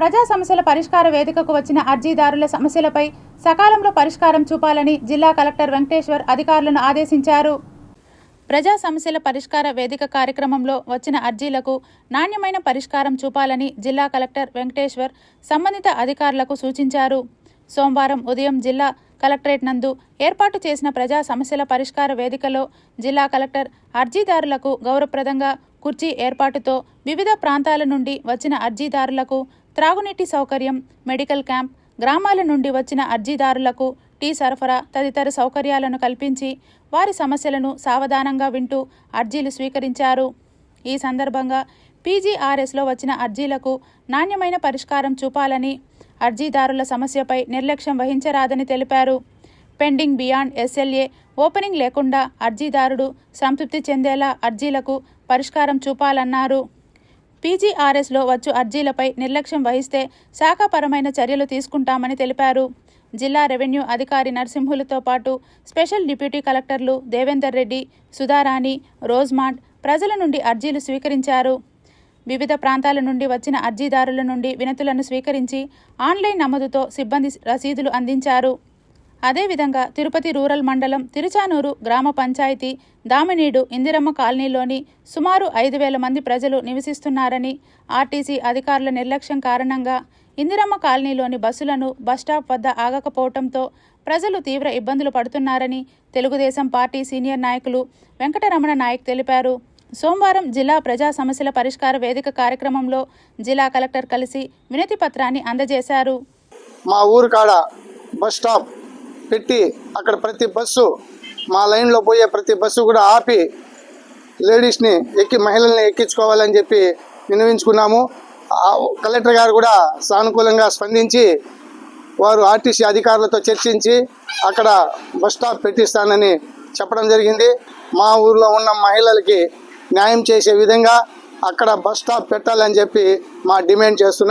ప్రజా సమస్యల పరిష్కార వేదికకు వచ్చిన అర్జీదారుల సమస్యలపై సకాలంలో పరిష్కారం చూపాలని జిల్లా కలెక్టర్ వెంకటేశ్వర్ అధికారులను ఆదేశించారు. ప్రజా సమస్యల పరిష్కార వేదిక కార్యక్రమంలో వచ్చిన అర్జీలకు నాణ్యమైన పరిష్కారం చూపాలని జిల్లా కలెక్టర్ వెంకటేశ్వర్ సంబంధిత అధికారులకు సూచించారు. సోమవారం ఉదయం జిల్లా కలెక్టరేట్ నందు ఏర్పాటు చేసిన ప్రజా సమస్యల పరిష్కార వేదికలో జిల్లా కలెక్టర్ అర్జీదారులకు గౌరవప్రదంగా కుర్చీ ఏర్పాటుతో వివిధ ప్రాంతాల నుండి వచ్చిన అర్జీదారులకు త్రాగునీటి సౌకర్యం మెడికల్ క్యాంప్ గ్రామాల నుండి వచ్చిన అర్జీదారులకు టీ సరఫరా తదితర సౌకర్యాలను కల్పించి వారి సమస్యలను సావధానంగా వింటూ అర్జీలు స్వీకరించారు. ఈ సందర్భంగా పీజీఆర్ఎస్లో వచ్చిన అర్జీలకు నాణ్యమైన పరిష్కారం చూపాలని అర్జీదారుల సమస్యపై నిర్లక్ష్యం వహించరాదని తెలిపారు. పెండింగ్ బియాండ్ ఎస్ఎల్ఏ ఓపెనింగ్ లేకుండా అర్జీదారుడు సంతృప్తి చెందేలా అర్జీలకు పరిష్కారం చూపాలన్నారు. పీజీఆర్ఎస్లో వచ్చు అర్జీలపై నిర్లక్ష్యం వహిస్తే శాఖాపరమైన చర్యలు తీసుకుంటామని తెలిపారు. జిల్లా రెవెన్యూ అధికారి నరసింహులతో పాటు స్పెషల్ డిప్యూటీ కలెక్టర్లు దేవేందర్ రెడ్డి సుధారాణి రోజ్మాండ్ ప్రజల నుండి అర్జీలు స్వీకరించారు. వివిధ ప్రాంతాల నుండి వచ్చిన అర్జీదారుల నుండి వినతులను స్వీకరించి ఆన్లైన్ నమోదుతో సిబ్బంది రసీదులు అందించారు. అదేవిధంగా తిరుపతి రూరల్ మండలం తిరుచానూరు గ్రామ పంచాయతీ దామినీడు ఇందిరమ్మ కాలనీలోని సుమారు ఐదు వేల మంది ప్రజలు నివసిస్తున్నారని ఆర్టీసీ అధికారుల నిర్లక్ష్యం కారణంగా ఇందిరమ్మ కాలనీలోని బస్సులను బస్టాప్ వద్ద ఆగకపోవడంతో ప్రజలు తీవ్ర ఇబ్బందులు పడుతున్నారని తెలుగుదేశం పార్టీ సీనియర్ నాయకులు వెంకటరమణ నాయక్ తెలిపారు. సోమవారం జిల్లా ప్రజా సమస్యల పరిష్కార వేదిక కార్యక్రమంలో జిల్లా కలెక్టర్ కలిసి వినతి పత్రాన్ని అందజేశారు. మా ఊరు కాడ బస్ స్టాప్ పెట్టి అక్కడ ప్రతి బస్సు మా లైన్లో పోయే ప్రతి బస్సు కూడా ఆపి లేడీస్ని ఎక్కి మహిళల్ని ఎక్కించుకోవాలని చెప్పి విన్నవించుకున్నాము. కలెక్టర్ గారు కూడా సానుకూలంగా స్పందించి వారు ఆర్టీసీ అధికారులతో చర్చించి అక్కడ బస్ స్టాప్ పెట్టిస్తానని చెప్పడం జరిగింది. మా ఊర్లో ఉన్న మహిళలకి న్యాయం చేసే విధంగా అక్కడ బస్ స్టాప్ పెట్టాలని చెప్పి మా డిమాండ్ చేస్తున్నాం.